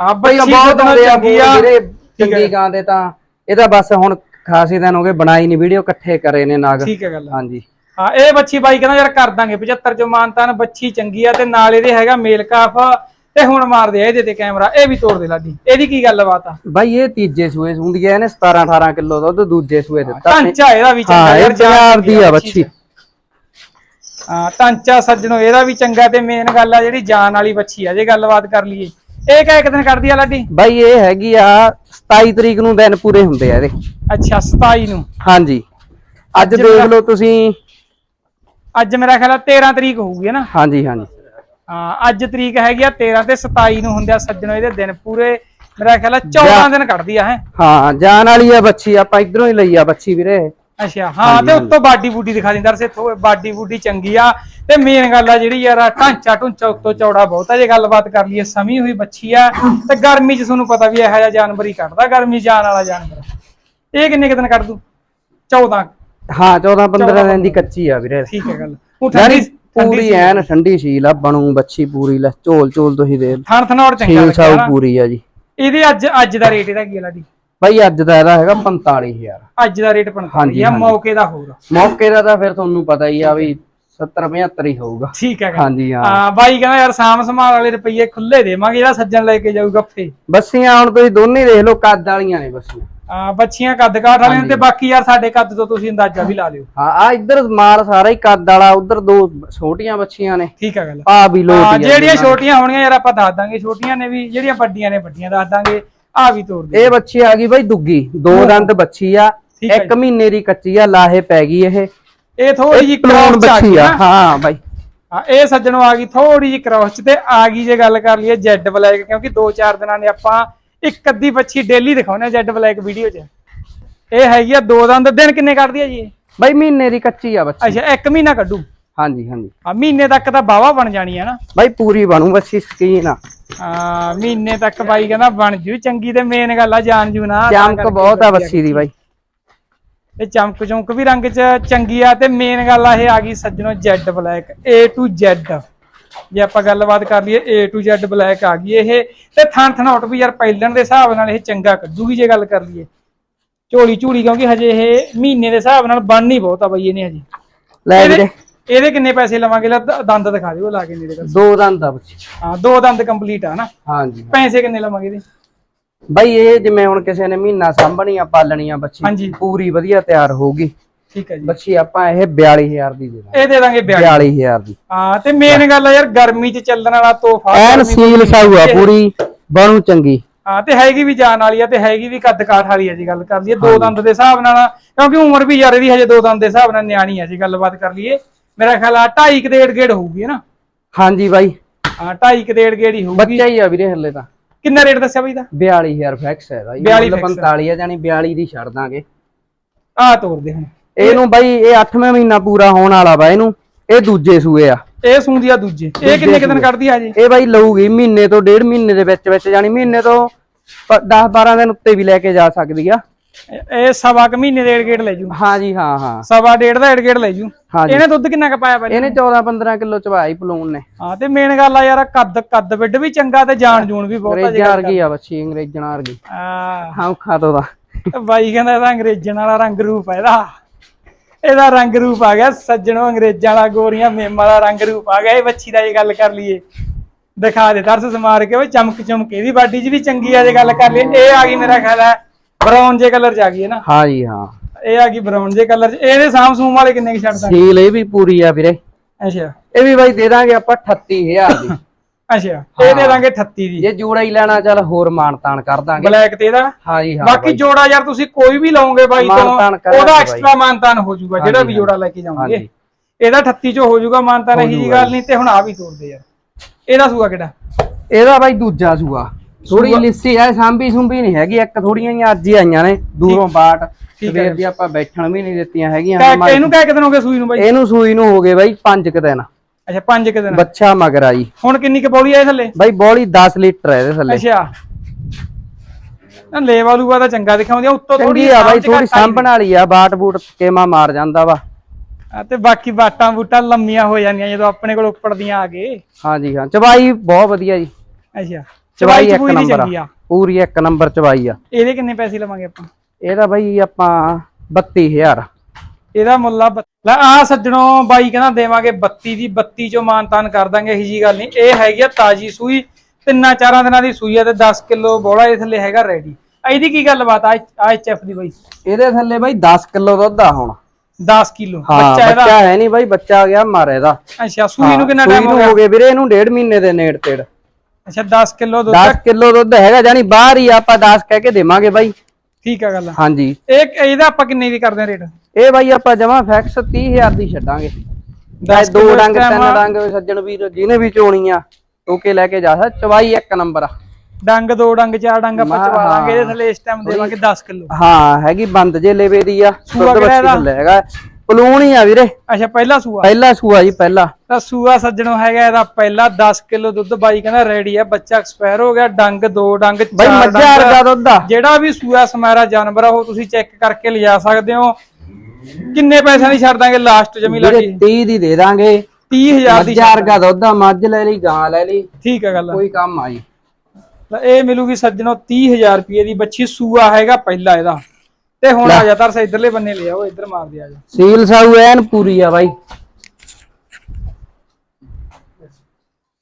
ਹਾਂ ਬਈ ਬੱਚੀ ਬਹੁਤ ਬਹੁਤ ਆਉਂਦੇ ਆ ਚੰਗੀ ਆ। ਵੀਰੇ ਠੀਕ ਹੈ ਚੰਗੀ ਗਾਂ ਦੇ ਤਾਂ ਇਹਦਾ ਬਸ ਹੁਣ ਖਾਸੀ ਦਿਨ ਹੋ ਗਏ ਬਣਾਈ ਨਹੀਂ ਵੀਡੀਓ ਇਕੱਠੇ ਕਰੇ ਨੇ ਨਾਗ। ਠੀਕ ਹੈ ਗੱਲ। ਹਾਂਜੀ। ਹਾਂ ਇਹ ਬੱਚੀ ਬਾਈ ਕਹਿੰਦਾ ਯਾਰ ਕਰ ਦਾਂਗੇ 75 ਚ ਮਾਨਤਾਨ ਬੱਚੀ ਚੰਗੀ ਆ ਤੇ ਨਾਲ ਇਹਦੇ ਹੈਗਾ ਮੇਲ ਕਾਫ ਤੇ ਹੁਣ ਮਾਰਦੇ ਆ ਇਹਦੇ ਤੇ ਕੈਮਰਾ ਇਹ ਵੀ ਤੋੜ ਦੇ ਲਾਡੀ। ਇਹਦੀ ਕੀ ਗੱਲਬਾਤ ਆ? ਬਾਈ ਇਹ ਤੀਜੇ ਸੂਏ ਹੁੰਦੀ ਇਹਨੇ 17 18 ਕਿਲੋ ਦੁੱਧ ਦੂਜੇ ਸੂਏ ਦਿੱਤਾ ਟਾਂਚਾ ਇਹਦਾ ਵੀ ਚੰਗਾ ਯਾਰ ਪੰਜਾਬ ਦੀ ਆ ਬੱਚੀ। ਹਾਂ ਟਾਂਚਾ ਸੱਜਣੋ ਇਹਦਾ ਵੀ ਚੰਗਾ ਤੇ ਮੇਨ ਗੱਲ ਆ ਜਿਹੜੀ ਜਾਨ ਵਾਲੀ ਬੱਚੀ ਆ ਜੇ ਗੱਲਬਾਤ ਕਰ ਲਈਏ। ਇਹ ਕਿਹ ਇੱਕ ਦਿਨ ਕਰਦੀ ਆ ਲਾਡੀ? ਬਾਈ ਇਹ ਹੈਗੀ ਆ 27 ਤਰੀਕ ਨੂੰ ਦਿਨ ਪੂਰੇ ਹੁੰਦੇ ਆ ਇਹਦੇ। ਅੱਛਾ 27 ਨੂੰ। ਹਾਂਜੀ। ਅੱਜ ਦੇਖ ਲਓ ਤੁਸੀਂ। ਅੱਜ ਮੇਰਾ ਖਿਆਲ ਆ 13 ਤਰੀਕ ਹੋਊਗੀ ਨਾ? ਹਾਂਜੀ ਹਾਂਜੀ। ਅੱਜ ਤਰੀਕ ਹੈਗੀ ਆ 13 ਤੇ 27 ਨੂੰ ਹੁੰਦੇ ਆ ਸੱਜਣੋ ਇਹਦੇ ਦਿਨ ਪੂਰੇ। ਮੇਰਾ ਖਿਆਲ ਆ 14 ਜਾ- ਦਿਨ ਕੱਢਦੀ ਆ ਹੈ। ਹਾਂ ਜਾਨ ਵਾਲੀ ਆ ਬੱਚੀ ਆਪਾਂ ਇਧਰੋਂ ਹੀ ਲਈ ਆ ਬੱਚੀ ਵੀਰੇ। ਅੱਛਾ ਹਾਂ ਤੇ ਉੱਤੋਂ ਬਾਡੀ ਬੂਡੀ ਦਿਖਾ ਦਿੰਦਾ ਸੇ ਬਾਡੀ ਬੂਡੀ ਚੰਗੀ ਆ। ਤੇ ਮੇਨ ਗੱਲ ਆ ਜਿਹੜੀ ਯਾਰ ਆ ਢਾਂਚਾ ਢੁੰਚਾ ਉੱਤੋਂ ਚੌੜਾ ਬਹੁਤ ਆ ਜੇ ਗੱਲਬਾਤ ਕਰ ਲਈਏ ਸਮੀ ਹੋਈ ਬੱਚੀ ਆ ਤੇ ਗਰਮੀ 'ਚ ਤੁਹਾਨੂੰ ਪਤਾ ਵੀ ਇਹੋ ਜਿਹਾ ਜਾਨਵਰ ਹੀ ਕੱਢਦਾ ਗਰਮੀ ਜਾਨ ਵਾਲਾ ਜਾਨਵਰ। ਇਹ ਕਿੰਨੇ ਕੁ ਦਿਨ ਕੱਢ ਦੂ? 14 ਹਾਂ 14 15 ਦਿਨ ਦੀ ਕੱਚੀ ਆ ਵੀਰੇ। ਠੀਕ ਹੈ ਗੱਲ। ਉਹ ਠੰਡੀ ਪੂਰੀ ਐਨ ਠੰਡੀ ਸੀਲ ਆ ਬਣੂ ਬੱਚੀ ਪੂਰੀ ਲੈ ਝੋਲ ਝੋਲ ਤੁਸੀਂ ਦੇ ਥਣ ਥਣੌੜ ਚੰਗਾ ਲੱਗਿਆ ਸਾਊ। ਪੂਰੀ ਆ ਜੀ। ਇਹਦੇ ਅੱਜ ਅੱਜ ਦਾ ਰੇਟ ਇਹਦਾ ਕੀ ਹੈ ਲਾਡੀ? ਬਾਈ ਅੱਜ ਦਾ ਇਹਦਾ ਹੈਗਾ 45000 ਅੱਜ ਦਾ ਰੇਟ 45 ਹਾਂਜੀ, ਆ ਹਾਂਜੀ। ਮੌਕੇ ਦਾ ਹੋਰ। ਮੌਕੇ ਦਾ ਤਾਂ ਫਿਰ ਤੁਹਾਨੂੰ ਪਤਾ ਹੀ ਆ ਵੀ 70 75 ਹੀ ਹੋਊਗਾ। ਠੀਕ ਹੈ। ਹਾਂਜੀ ਹਾਂ। ਹਾਂ ਬਾਈ ਕਹਿੰਦਾ ਯਾਰ ਸਾਮ ਸੰਭਾਲ ਵਾਲੇ ਰੁਪਈਏ ਖੁੱਲੇ ਦੇਵਾਂਗੇ ਜਿਹੜਾ ਸੱਜਣ ਲੈ ਕੇ ਜਾਊਗਾ ਫੇ। ਬੱਸੀਆਂ ਹੁਣ ਤੁਸੀਂ ਦੋਨੇ ਦੇਖ ਲਓ ਕੱਦ ਵਾਲੀਆਂ ਨੇ ਬੱਸੀਆਂ। ਆ ਬੱਚੀਆਂ ਕੱਦ ਕਾਠ ਵਾਲੀਆਂ ਤੇ ਬਾਕੀ ਯਾਰ ਸਾਡੇ ਕੱਦ ਤੋਂ ਤੁਸੀਂ ਅੰਦਾਜ਼ਾ ਵੀ ਲਾ ਲਿਓ। ਹਾਂ ਆ ਇੱਧਰ ਮਾਲ ਸਾਰਾ ਹੀ ਕੱਦ ਵਾਲਾ ਉਧਰ ਦੋ ਛੋਟੀਆਂ ਬੱਚੀਆਂ ਨੇ। ਠੀਕ ਆ ਗੱਲ। ਆ ਵੀ ਹਾਂ ਲੋਟ ਹੀ ਜਿਹੜੀਆਂ ਛੋਟੀਆਂ ਹੋਣਗੀਆਂ ਯਾਰ ਆਪਾਂ ਦੱਸ ਦਾਂਗੇ ਛੋਟੀਆਂ ਨੇ ਵੀ ਜਿਹੜੀਆਂ ਵੱਡੀਆਂ ਨੇ ਵੱਡੀਆਂ ਦੱਸ ਦਾਂਗੇ ਆ ਵੀ ਤੋੜ ਦੇ ਇਹ ਬੱਚੀ ਆ ਗਈ ਬਾਈ ਦੁੱਗੀ ਦੋ ਦੰਦ ਬੱਚੀ ਆ ਹੈ ਇੱਕ ਮਹੀਨੇ ਦੀ ਕੱਚੀ ਆ ਲਾਹੇ ਪੈ ਗਈ ਇਹ। ਇਹ ਥੋੜੀ ਚ ਆ ਬੱਚੀ ਆ। ਹਾਂ ਬਾਈ। ਹਾਂ ਇਹ ਸੱਜਣੋਂ ਆ ਗਈ ਥੋੜੀ ਜਿਹੀ ਕ੍ਰੋਸ ਚ ਤੇ ਆ ਗਈ ਜੇ ਗੱਲ ਕਰ ਲਈਏ ਜੈਡ ਬਲੈਕ ਕਿਉਂਕਿ 2-4 ਦਿਨਾਂ ਨੇ ਆਪਾਂ ਇੱਕ ਅੱਧੀ ਬੱਚੀ ਡੇਲੀ ਦਿਖਾਉਣੇ ਜੈਡ ਬਲੈਕ ਵੀਡੀਓ 'ਚ। ਇਹ ਹੈਗੀ ਆ ਦੋ ਦੰਦ। ਦਿਨ ਕਿੰਨੇ ਕੱਢਦੀ ਆ ਜੀ ਇਹ? ਬਾਈ ਮਹੀਨੇ ਦੀ ਕੱਚੀ ਆ ਬੱਚੀ ਅੱਛਾ ਇੱਕ ਮਹੀਨਾ ਕੱਢੂ? ਹਾਂਜੀ ਹਾਂਜੀ। ਆ ਮਹੀਨੇ ਤੱਕ ਤਾਂ ਬਾਵਾ ਬਣ ਜਾਣੀ ਹੈ ਨਾ। ਬਾਈ ਪੂਰੀ ਬਣੂ ਬੱਚੀ ਸਕੀਨ ਆ। ਆ ਮਹੀਨੇ ਤੱਕ ਬਾਈ ਕਹਿੰਦਾ ਬਣ ਜੂ। ਚੰਗੀ ਤੇ ਮੇਨ ਗੱਲ ਆ ਜਾਨ ਜੂ ਨਾ ਚਮਕ ਬਹੁਤ ਆ। ਬੱਚੀ ਦੀ ਬਾਈ। ਇਹ ਚਮਕ ਚਮਕ ਵੀ ਰੰਗ 'ਚ ਚੰਗੀ ਆ ਤੇ ਮੇਨ ਗੱਲ ਆ ਇਹ ਆ ਗਈ ਸੱਜਣੋ Z black A to Z ਜੇ ਆਪਾਂ ਗੱਲਬਾਤ ਕਰ ਲਈਏ A to Z ਬਲੈਕ ਆ ਗਈ ਇਹ ਤੇ ਥਣ ਥਣਾਉਟ ਵੀ ਯਾਰ ਪੈਲਣ ਦੇ ਹਿਸਾਬ ਨਾਲ ਇਹ ਚੰਗਾ ਕੱਢੂਗੀ ਜੇ ਗੱਲ ਕਰ ਲਈਏ। ਝੋਲੀ ਝੂਲੀ ਕਿਉਂਕਿ ਹਜੇ ਇਹ ਮਹੀਨੇ ਦੇ ਹਿਸਾਬ ਨਾਲ ਬਣਨੀ ਬਹੁਤ ਆ ਬਈ ਇਹਨੇ ਹਜੇ। ਲੈ ਵੀਰੇ। ਇਹਦੇ ਕਿੰਨੇ ਪੈਸੇ ਲਵਾਂਗੇ? ਲੈ ਦੰਦ ਦਿਖਾ ਦਿਓ ਲਾ ਕੇ ਨੇੜੇ ਕਰ। ਦੋ ਦੰਦ ਆ ਬੱਚੀ। ਹਾਂ ਦੋ ਦੰਦ ਕੰਪਲੀਟ ਆ ਨਾ। ਹਾਂਜੀ। ਪੈਸੇ ਕਿੰਨੇ ਲਵਾਂਗੇ ਇਹਦੇ? ਬਾਈ ਇਹ ਜਿਵੇਂ ਹੁਣ ਕਿਸੇ ਨੇ ਮਹੀਨਾ ਸਾਂਭਣੀ ਆ ਪਾਲਣੀ ਆ ਬੱਚੀ ਪੂਰੀ ਵਧੀਆ ਤਿਆਰ ਹੋਊਗੀ। ਠੀਕ ਹੈ ਜੀ। ਬੱਚੀ ਆਪਾਂ ਇਹ 42000 ਦੀ ਦੇ ਦਾਂਗੇ। ਇਹ ਦੇ ਦਾਂਗੇ 42 42000 ਦੀ। ਹਾਂ ਤੇ ਮੇਨ ਗੱਲ ਆ ਯਾਰ ਗਰਮੀ 'ਚ ਚੱਲਣ ਵਾਲਾ ਤੋਹਫਾ ਐਨ ਸੀਲ ਸਾਊ ਆ ਪੂਰੀ ਬਣੂ ਚੰਗੀ। ਹਾਂ ਤੇ ਹੈਗੀ ਵੀ ਜਾਨ ਵਾਲੀ ਆ ਤੇ ਹੈਗੀ ਵੀ ਕੱਦ ਕਾਠ ਵਾਲੀ ਆ ਜੀ ਗੱਲ ਕਰ ਲਈਏ ਦੋ ਦੰਦ ਦੇ ਹਿਸਾਬ ਨਾਲ ਕਿਉਂਕਿ ਉਮਰ ਵੀ ਯਾਰ ਇਹਦੀ ਹਜੇ ਦੋ ਦੰਦ ਦੇ ਹਿਸਾਬ ਨਾਲ ਨਿਆਣੀ ਆ ਜੀ ਗੱਲਬਾਤ ਕਰ ਲਈਏ। ਮੇਰਾ ਖਿਆਲ ਆ 2.5 ਕੁ ਡੇਢ ਗੇੜ ਹੋਊਗੀ ਨਾ? ਹਾਂਜੀ ਬਾਈ। ਹਾਂ 2.5 ਕੁ ਡੇਢ ਗੇੜ ਹੀ ਹੋਊਗੀ। ਬੱਚਾ ਹੀ ਆ ਵੀਰੇ ਹੱਲੇ ਤਾਂ। ਕਿੰਨਾ ਰੇਟ ਦੱਸਿਆ ਬਈ ਦਾ? 42000 ਫੈਕਸ ਹੈ ਬਾਈ। 42 ਮੁੱਲ fix 45 ਆ ਜਾਨੀ 42 ਦੀ ਛੱਡ ਦਾਂਗੇ। ਆ ਤੋਰਦੇ ਹੁਣ। ਇਹਨੂੰ ਬਾਈ ਇਹ 8ਵਾਂ ਮਹੀਨਾ ਪੂਰਾ ਹੋਣ ਵਾਲਾ ਵਾ ਇਹਨੂੰ। ਇਹ ਦੂਜੇ ਸੂਏ ਆ। ਇਹ ਸੂੰਦੀ ਆ ਦੂਜੇ। ਇਹ ਕਿੰਨੇ ਕੁ ਦਿਨ ਕੱਢਦੀ ਆ ਜੀ ਇਹ ਬਾਈ ਲਊਗੀ ਮਹੀਨੇ ਤੋਂ ਡੇਢ ਮਹੀਨੇ ਦੇ ਵਿੱਚ ਵਿੱਚ ਜਾਨੀ ਮਹੀਨੇ ਤੋਂ 10 12 ਦਿਨ ਉੱਤੇ ਵੀ ਲੈ ਕੇ ਜਾ ਸਕਦੀ ਆ। ਇਹ- ਸਵਾ ਕੁ ਮਹੀਨੇ ਦੇ ਗੇੜ ਲੈ ਜੂ। ਹਾਂਜੀ ਹਾਂ ਹਾਂ। ਸਵਾ ਡੇਢ ਦਾ ਗੇੜ ਲੈ ਜੂ। ਇਹਨੇ ਦੁੱਧ ਕਿੰਨਾ ਕ ਪਾਇਆ ਪਹਿਲੇ ਇਹਨੇ 14 15 ਕਿਲੋ ਚਵਾਈ ਪਲੂਨ ਨੇ। ਹਾਂ ਤੇ ਮੇਨ ਗੱਲ ਆ ਯਾਰ ਕੱਦ ਕੱਦ ਵਿੱਡ ਵੀ ਚੰਗਾ ਤੇ ਜਾਨ ਜੂਨ ਵੀ ਬਹੁਤ ਆ ਜੀ ਅੰਗਰੇਜ਼ਾਂ ਵਰਗੀ ਆ ਬੱਚੀ ਅੰਗਰੇਜ਼ਾਂ ਵਰਗੀ। ਆ ਹਾਂ ਖਾ ਦੋ ਦਾ ਬਾਈ ਕਹਿੰਦਾ ਇਹਦਾ ਅੰਗਰੇਜ਼ਾਂ ਵਾਲਾ ਰੰਗ ਰੂਪ ਆ ਇਹਦਾ। ਇਹਦਾ ਰੰਗ ਰੂਪ ਆ ਗਿਆ ਸੱਜਣੋ ਅੰਗਰੇਜ਼ਾਂ ਵਾਲਾ ਗੋਰੀਆਂ ਮੇਮਾਂ ਦਾ ਰੰਗ ਰੂਪ ਆ ਗਿਆ। ਇਹ ਬੱਚੀ ਦਾ ਇਹ ਗੱਲ ਕਰ ਲਈਏ ਦਿਖਾ ਦੇ ਦਰਸ ਸਮਾਰ ਕੇ ਉਹ ਚਮਕ ਚਮਕ ਇਹਦੀ ਬਾਡੀ 'ਚ ਵੀ ਚੰਗੀ ਆ ਜੇ ਗੱਲ ਕਰ ਲਈਏ। ਇਹ ਆ ਗਈ ਮੇਰਾ ਖਿਆਲ ਹੈ ਬਰਾਊਨ ਜੇ ਕਲਰ 'ਚ ਆ ਗਈ ਹੈ ਨਾ। ਹਾਂਜੀ ਹਾਂ। ਇਹ ਆ ਗਈ ਬਰਾਊਨ ਜੇ ਕਲਰ 'ਚ। ਇਹਦੇ ਸਾਮਸੂਮ ਵਾਲੇ ਕਿੰਨੇ ਕਿ ਛੱਡ ਦਾਂਗੇ ਸੀਲ ਇਹ ਵੀ ਪੂਰੀ ਆ ਵੀਰੇ। ਅੱਛਾ। ਇਹ ਵੀ ਬਾਈ ਦੇ ਦਾਂਗੇ ਆਪਾਂ 38000 ਦੀ। ਅੱਛਾ ਇਹ ਦੇ ਦਾਂਗੇ 38 ਦੀ। ਜੇ ਜੋੜਾ ਹੀ ਲੈਣਾ ਚੱਲ ਹੋਰ ਮਾਨ ਤਾਨ ਕਰ ਦਾਂਗੇ। ਬਲੈਕ ਤੇ ਇਹਦਾ? ਹਾਂਜੀ ਹਾਂ ਬਾਕੀ ਜੋੜਾ ਯਾਰ ਤੁਸੀਂ ਕੋਈ ਵੀ ਲਓਗੇ ਬਾਈ ਤੋਂ ਮਾਨਤਾਨ ਉਹਦਾ। ਐਕਸਟਰਾ ਮਾਨਤਾਨ ਹੋ ਜਾਊਗਾ ਜਿਹੜਾ ਵੀ ਜੋੜਾ ਲੈ ਕੇ ਜਾਓਗੇ। ਇਹਦਾ 38 ਚੋਂ ਹੋ ਜਾਊਗਾ ਮਾਨਤਾਨ ਇਹੀ ਜੀ ਗੱਲ ਨਹੀਂ ਤੇ ਹੁਣ ਆ ਵੀ ਤੋੜਦੇ ਯਾਰ। ਇਹਦਾ ਸੂਆ ਕਿਹੜਾ? ਇਹਦਾ ਬਾਈ ਦੂਜਾ ਸੂਆ। ਥੋੜੀ ਲਿੱਸੀ ਐ ਸਾਂਭੀ ਸੁੰਭੀ ਨਹੀਂ ਹੈਗੀ ਇੱਕ ਥੋੜੀਆਂ ਹੀ ਅੱਜ ਹੀ ਆਈਆਂ ਨੇ ਦੂਰੋਂ ਬਾਟ। ਸਵੇਰ ਦੀ ਆਪਾਂ ਬੈਠਣ ਵੀ ਨਹੀਂ ਦਿੱਤੀਆਂ ਹੈਗੀਆਂ ਇਹਨੂੰ ਕਹਿ ਕਿਦਨ ਹੋ ਗਏ ਸੂਈ ਨੂੰ ਬਾਈ? ਇਹਨੂੰ ਸੂਈ ਨੂੰ ਹੋ ਗਏ ਬਾਈ 5 ਕੁ ਦਿਨ। ਅੱਛਾ ਪੰਜ ਕਿ ਦਿਨ। ਬੱਚਾ ਮਗਰ ਆਈ ਹੁਣ ਕਿੰਨੀ ਕੁ ਬੋਲੀ ਆ ਇਹ ਥੱਲੇ? ਬਾਈ ਬੋਲੀ 10 ਲੀਟਰ ਹੈ ਇਹਦੇ ਥੱਲੇ। ਅੱਛਾ। ਨਾ ਲੇਵਾਲੂਗਾ ਤਾਂ ਚੰਗਾ ਦਿਖਾਉਂਦੀ ਆ ਉੱਤੋਂ ਥੋੜੀ ਚੰਗੀ ਆ ਬਾਈ ਥੋੜੀ ਸਾਂਭਣ ਵਾਲੀ ਆ ਬਾਟ ਬੂਟ ਕੇਮਾ ਮਾਰ ਜਾਂਦਾ ਵਾ। ਤੇ ਬਾਕੀ ਬਾਟਾਂ ਬੂਟਾਂ ਲੰਮੀਆਂ ਹੋ ਜਾਂਦੀਆਂ ਜਦੋਂ ਆਪਣੇ ਕੋਲ ਉੱਪੜਦੀਆਂ ਆ ਗਏ। ਹਾਂਜੀ ਹਾਂ ਚਵਾਈ ਬਹੁਤ ਵਧੀਆ ਜੀ। ਅੱਛਾ। ਚਵਾਈ ਚਵਾਈ ਇੱਕ ਨੰਬਰ ਆ। ਪੂਰੀ ਇੱਕ ਨੰਬਰ ਚਵਾਈ ਆ। ਇਹਦੇ ਕਿੰਨੇ ਪੈਸੇ ਲਵਾਂਗੇ ਆਪਾਂ? ਇਹਦਾ ਬਾਈ ਆਪਾਂ 32000 ਇਹਦਾ ਮੁੱਲਾ ਬ- ਲੈ ਆ ਸੱਜਣੋ ਬਾਈ ਕਹਿੰਦਾ ਦੇਵਾਂਗੇ 32 ਦੀ 32 ਚੋਂ ਮਾਨਤਾਨ ਕਰ ਦਾਂਗੇ ਇਹੀ ਜੀ ਗੱਲ ਨਹੀਂ। ਇਹ ਹੈਗੀ ਆ ਤਾਜੀ ਸੂਈ ਤਿੰਨਾਂ ਚਾਰਾਂ ਦਿਨਾਂ ਦੀ ਸੂਈ ਆ ਤੇ 10 ਕਿਲੋ ਬੋਲਾ ਇਹ ਥੱਲੇ ਹੈਗਾ ਰੈਡੀ ਇਹਦੀ ਕੀ ਗੱਲਬਾਤ ਆ ਐਚਐਫ ਦੀ ਬਾਈ? ਇਹਦੇ ਥੱਲੇ ਬਾਈ 10 ਕਿਲੋ ਦੁੱਧ ਆ ਹੁਣ। 10 ਕਿਲੋ। ਬੱਚਾ ਇਹਦਾ? ਬੱਚਾ ਹੈ ਨਹੀਂ ਬਾਈ ਬੱਚਾ ਆ ਗਿਆ ਮਾਰੇ ਦਾ ਅੱਛਾ ਸੂਈ ਨੂੰ ਕਿੰਨਾ ਟਾਈਮ ਹੋ ਗਿਆ? ਹੋ ਵੀਰੇ ਇਹਨੂੰ ਡੇਢ ਮਹੀਨੇ ਦੇ ਨੇੜ ਤੇੜ। ਅੱਛਾ 10 ਕਿਲੋ ਦੁੱਧ 10 ਕਿਲੋ ਦੁੱਧ ਹੈਗਾ ਜਾਨੀ ਬਾਹਰ ਹੀ ਆਪਾਂ 10 ਕਹਿ ਕੇ ਦੇਵਾਂਗੇ ਬਾਈ। ਠੀਕ ਆ ਗੱਲ ਹਾਂਜੀ। ਇਹ ਇਹਦਾ ਆਪਾਂ ਕਿੰਨੇ ਦੀ ਕਰਦੇ ਆ ਰੇਟ? ਇਹ ਬਾਈ ਆਪਾਂ ਜਮਾ ਫੈਕਸ 30000 ਦੀ ਛੱਡਾਂਗੇ। ਦਸ ਦੋ ਡੰਗ ਤਿੰਨ ਡੰਗ ਸੱਜਣ ਵੀਰ ਜਿਹਨੇ ਵੀ ਚੋਣੀ ਆ ਟੋਕੇ ਲੈ ਕੇ ਜਾ ਸਕਦਾ ਚਵਾਈ ਇੱਕ ਨੰਬਰ ਆ। ਡੰਗ ਦੋ ਡੰਗ ਚਾਰ ਡੰਗ ਆਪਾਂ ਚਵਾ ਲਾਂਗੇ ਇਹਦੇ। ਥੱਲੇ ਇਸ ਟਾਈਮ ਦੇਵਾਂਗੇ 10 ਕਿਲੋ। ਹਾਂ ਹੈਗੀ ਬੰਦ ਜੇ ਲੇਵੇ ਦੀ ਆ ਕਿਹੜਾ ਬੱਚੀ? ਥੱਲੇ ਹੈਗਾ। ਪਲੂਣ ਹੀ ਆ ਵੀਰੇ। ਅੱਛਾ ਪਹਿਲਾ ਸੂਆ? ਪਹਿਲਾ ਸੂਆ ਜੀ ਪਹਿਲਾ। ਤਾਂ ਸੂਆ ਸੱਜਣੋ ਹੈਗਾ ਇਹਦਾ ਪਹਿਲਾ 10 ਕਿਲੋ ਦੁੱਧ ਬਾਈ ਕਹਿੰਦਾ ਰੈਡੀ ਆ ਬੱਚਾ ਐਕਸਪਾਇਰ ਹੋ ਗਿਆ ਡੰਗ ਦੋ ਡੰਗ ਬਾਈ ਚਾਰ ਮੱਝਾਂ ਡੰਗ। ਵਰਗਾ ਦੁੱਧ ਆ। ਜਿਹੜਾ ਵੀ ਸੂਆ ਸਮਾਰਾ ਜਾਨਵਰ ਆ ਉਹ ਤੁਸੀਂ ਚੈੱਕ ਕਰਕੇ ਲਿਜਾ ਸਕਦੇ ਹੋ। ਕਿੰਨੇ ਪੈਸਿਆਂ ਦੀ ਛੱਡ ਦਾਂਗੇ? ਲਾਸਟ ਜਮੀ ਵੀਰੇ ਲਾਗੀ 30 ਦੀ ਦੇ ਦਾਂਗੇ। 30000 ਦੀ ਮੱਝਾਂ ਵਰਗਾ ਦੁੱਧ ਆ ਮੱਝ ਲੈ ਲਈ ਗਾਂ ਲੈ ਲਈ। ਠੀਕ ਹੈ ਗੱਲ ਕੋਈ ਕੰਮ ਆ ਜੀ। ਤਾਂ ਇਹ ਮਿਲੂਗੀ ਸੱਜਣੋ 30000 ਰੁਪਏ ਦੀ। ਬੱਚੀ ਸੂਆ ਹੈਗਾ ਪਹਿਲਾ ਇਹਦਾ। ਤੇ ਹੁਣ ਆ ਜਾ ਤਰਸ ਇਧਰਲੇ ਬੰਨੇ ਉਹ ਇਧਰ ਮਾਰ ਦੇ ਆ ਜਾ। ਸੀਲ ਸਾਊ ਐਨ ਪੂਰੀ ਆ ਬਾਈ।